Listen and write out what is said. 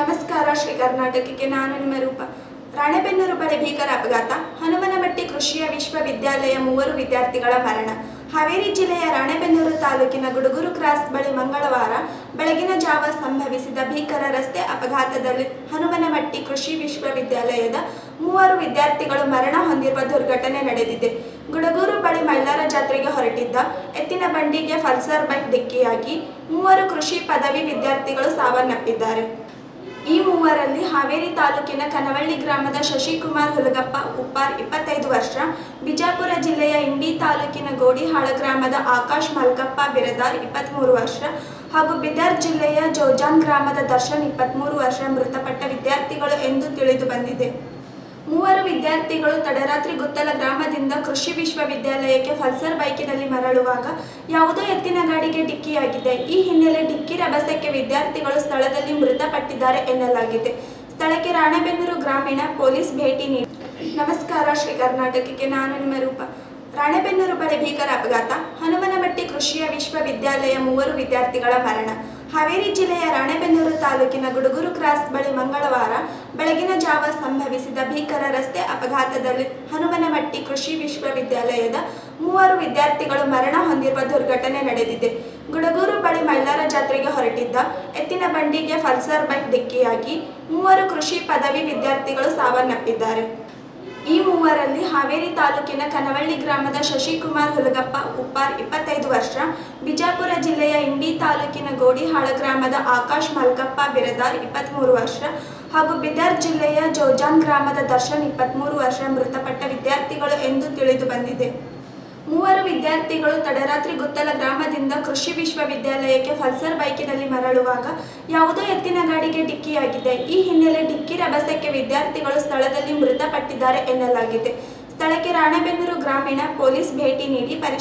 ನಮಸ್ಕಾರ, ಶ್ರೀ ಕರ್ನಾಟಕಕ್ಕೆ ನಾನು ನಿಮ್ಮ ರೂಪ. ರಾಣೆಬೆನ್ನೂರು ಬಳಿ ಭೀಕರ ಅಪಘಾತ. ಹನುಮನಮಟ್ಟಿ ಕೃಷಿಯ ವಿಶ್ವವಿದ್ಯಾಲಯ ಮೂವರು ವಿದ್ಯಾರ್ಥಿಗಳ ಮರಣ. ಹಾವೇರಿ ಜಿಲ್ಲೆಯ ರಾಣೆಬೆನ್ನೂರು ತಾಲೂಕಿನ ಗುಡುಗುರು ಕ್ರಾಸ್ ಬಳಿ ಮಂಗಳವಾರ ಬೆಳಗಿನ ಜಾವ ಸಂಭವಿಸಿದ ಭೀಕರ ರಸ್ತೆ ಅಪಘಾತದಲ್ಲಿ ಹನುಮನಮಟ್ಟಿ ಕೃಷಿ ವಿಶ್ವವಿದ್ಯಾಲಯದ ಮೂವರು ವಿದ್ಯಾರ್ಥಿಗಳು ಮರಣ ಹೊಂದಿರುವ ದುರ್ಘಟನೆ ನಡೆದಿದೆ. ಗುಡಗೂರು ಬಳಿ ಮೈಲಾರ ಜಾತ್ರೆಗೆ ಹೊರಟಿದ್ದ ಎತ್ತಿನ ಬಂಡಿಗೆ ಫಲ್ಸರ್ ಬೈಕ್ ಡಿಕ್ಕಿಯಾಗಿ ಮೂವರು ಕೃಷಿ ಪದವಿ ವಿದ್ಯಾರ್ಥಿಗಳು ಸಾವನ್ನಪ್ಪಿದ್ದಾರೆ. ಈ ಮೂವರಲ್ಲಿ ಹಾವೇರಿ ತಾಲೂಕಿನ ಕನವಳ್ಳಿ ಗ್ರಾಮದ ಶಶಿಕುಮಾರ್ ಹುಲಗಪ್ಪ ಉಪ್ಪಾರ್ ಇಪ್ಪತ್ತೈದು ವರ್ಷ, ಬಿಜಾಪುರ ಜಿಲ್ಲೆಯ ಇಂಡಿ ತಾಲೂಕಿನ ಗೋಡಿಹಾಳ ಗ್ರಾಮದ ಆಕಾಶ್ ಮಲ್ಕಪ್ಪ ಬಿರದಾರ್ ಇಪ್ಪತ್ತ್ಮೂರು ವರ್ಷ ಹಾಗೂ ಬಿದರ್ ಜಿಲ್ಲೆಯ ಜೋಜಾನ್ ಗ್ರಾಮದ ದರ್ಶನ್ ಇಪ್ಪತ್ತ್ಮೂರು ವರ್ಷ ಮೃತಪಟ್ಟ ವಿದ್ಯಾರ್ಥಿಗಳು ಎಂದು ತಿಳಿದು ಬಂದಿದೆ. ಮೂವರು ವಿದ್ಯಾರ್ಥಿಗಳು ತಡರಾತ್ರಿ ಗುತ್ತಲ ಗ್ರಾಮದಿಂದ ಕೃಷಿ ವಿಶ್ವವಿದ್ಯಾಲಯಕ್ಕೆ ಫಲ್ಸರ್ ಬೈಕಿನಲ್ಲಿ ಮರಳುವಾಗ ಯಾವುದೋ ಎತ್ತಿನ ಗಾಡಿಗೆ ಡಿಕ್ಕಿಯಾಗಿದೆ. ಈ ಹಿನ್ನೆಲೆ ಡಿಕ್ಕಿ ರಭಸಕ್ಕೆ ವಿದ್ಯಾರ್ಥಿಗಳು ಸ್ಥಳದಲ್ಲಿ ಮೃತಪಟ್ಟಿದ್ದಾರೆ ಎನ್ನಲಾಗಿದೆ. ಸ್ಥಳಕ್ಕೆ ರಾಣೆಬೆನ್ನೂರು ಗ್ರಾಮೀಣ ಪೊಲೀಸ್ ಭೇಟಿ ನೀಡಿ. ನಮಸ್ಕಾರ, ಶ್ರೀ ಕರ್ನಾಟಕಕ್ಕೆ ನಾನು ನಿಮ್ಮ ರೂಪ. ರಾಣೆಬೆನ್ನೂರು ಬಳಿ ಭೀಕರ ಅಪಘಾತ. ಹನುಮನಮಟ್ಟಿ ಕೃಷಿಯ ವಿಶ್ವವಿದ್ಯಾಲಯ ಮೂವರು ವಿದ್ಯಾರ್ಥಿಗಳ ಮರಣ. ಹಾವೇರಿ ಜಿಲ್ಲೆಯ ರಾಣೆಬೆನ್ನೂರು ತಾಲೂಕಿನ ಗುಡುಗುರು ಕ್ರಾಸ್ ಬಳಿ ಮಂಗಳವಾರ ಬೆಳಗಿನ ಜಾವ ಸಂಭವಿಸಿದ ಭೀಕರ ರಸ್ತೆ ಅಪಘಾತದಲ್ಲಿ ಹನುಮನಮಟ್ಟಿ ಕೃಷಿ ವಿಶ್ವವಿದ್ಯಾಲಯದ ಮೂವರು ವಿದ್ಯಾರ್ಥಿಗಳು ಮರಣ ಹೊಂದಿರುವ ದುರ್ಘಟನೆ ನಡೆದಿದೆ. ಗುಡಗೂರು ಬಳಿ ಮೈಲಾರ ಜಾತ್ರೆಗೆ ಹೊರಟಿದ್ದ ಎತ್ತಿನ ಬಂಡಿಗೆ ಫಲ್ಸರ್ ಬೈಕ್ ಡಿಕ್ಕಿಯಾಗಿ ಮೂವರು ಕೃಷಿ ಪದವಿ ವಿದ್ಯಾರ್ಥಿಗಳು ಸಾವನ್ನಪ್ಪಿದ್ದಾರೆ. ಈ ಮೂವರಲ್ಲಿ ಹಾವೇರಿ ತಾಲೂಕಿನ ಕನವಳ್ಳಿ ಗ್ರಾಮದ ಶಶಿಕುಮಾರ್ ಹುಲಗಪ್ಪ ಉಪ್ಪಾರ್ ಇಪ್ಪತ್ತೈದು ವರ್ಷ, ಬಿಜಾಪುರ ಜಿಲ್ಲೆಯ ಇಂಡಿ ತಾಲೂಕಿನ ಗೋಡಿಹಾಳ ಗ್ರಾಮದ ಆಕಾಶ್ ಮಲ್ಕಪ್ಪ ಬಿರದಾರ್ ಇಪ್ಪತ್ತ್ಮೂರು ವರ್ಷ ಹಾಗೂ ಬಿದರ್ ಜಿಲ್ಲೆಯ ಜೋಜಾನ್ ಗ್ರಾಮದ ದರ್ಶನ್ ಇಪ್ಪತ್ತ್ಮೂರು ವರ್ಷ ಮೃತಪಟ್ಟ ವಿದ್ಯಾರ್ಥಿಗಳು ಎಂದು ತಿಳಿದು ಬಂದಿದೆ. ಮೂವರು ವಿದ್ಯಾರ್ಥಿಗಳು ತಡರಾತ್ರಿ ಗುತ್ತಲ ಗ್ರಾಮದಿಂದ ಕೃಷಿ ವಿಶ್ವವಿದ್ಯಾಲಯಕ್ಕೆ ಪಲ್ಸರ್ ಬೈಕಿನಲ್ಲಿ ಮರಳುವಾಗ ಯಾವುದೋ ಎತ್ತಿನ ಗಾಡಿಗೆ ಡಿಕ್ಕಿಯಾಗಿದೆ. ಈ ಹಿನ್ನೆಲೆ ಡಿಕ್ಕಿ ರಭಸಕ್ಕೆ ವಿದ್ಯಾರ್ಥಿಗಳು ಸ್ಥಳದಲ್ಲಿ ಮೃತಪಟ್ಟಿದ್ದಾರೆ ಎನ್ನಲಾಗಿದೆ. ಸ್ಥಳಕ್ಕೆ ರಾಣೆಬೆನ್ನೂರು ಗ್ರಾಮೀಣ ಪೊಲೀಸ್ ಭೇಟಿ ನೀಡಿ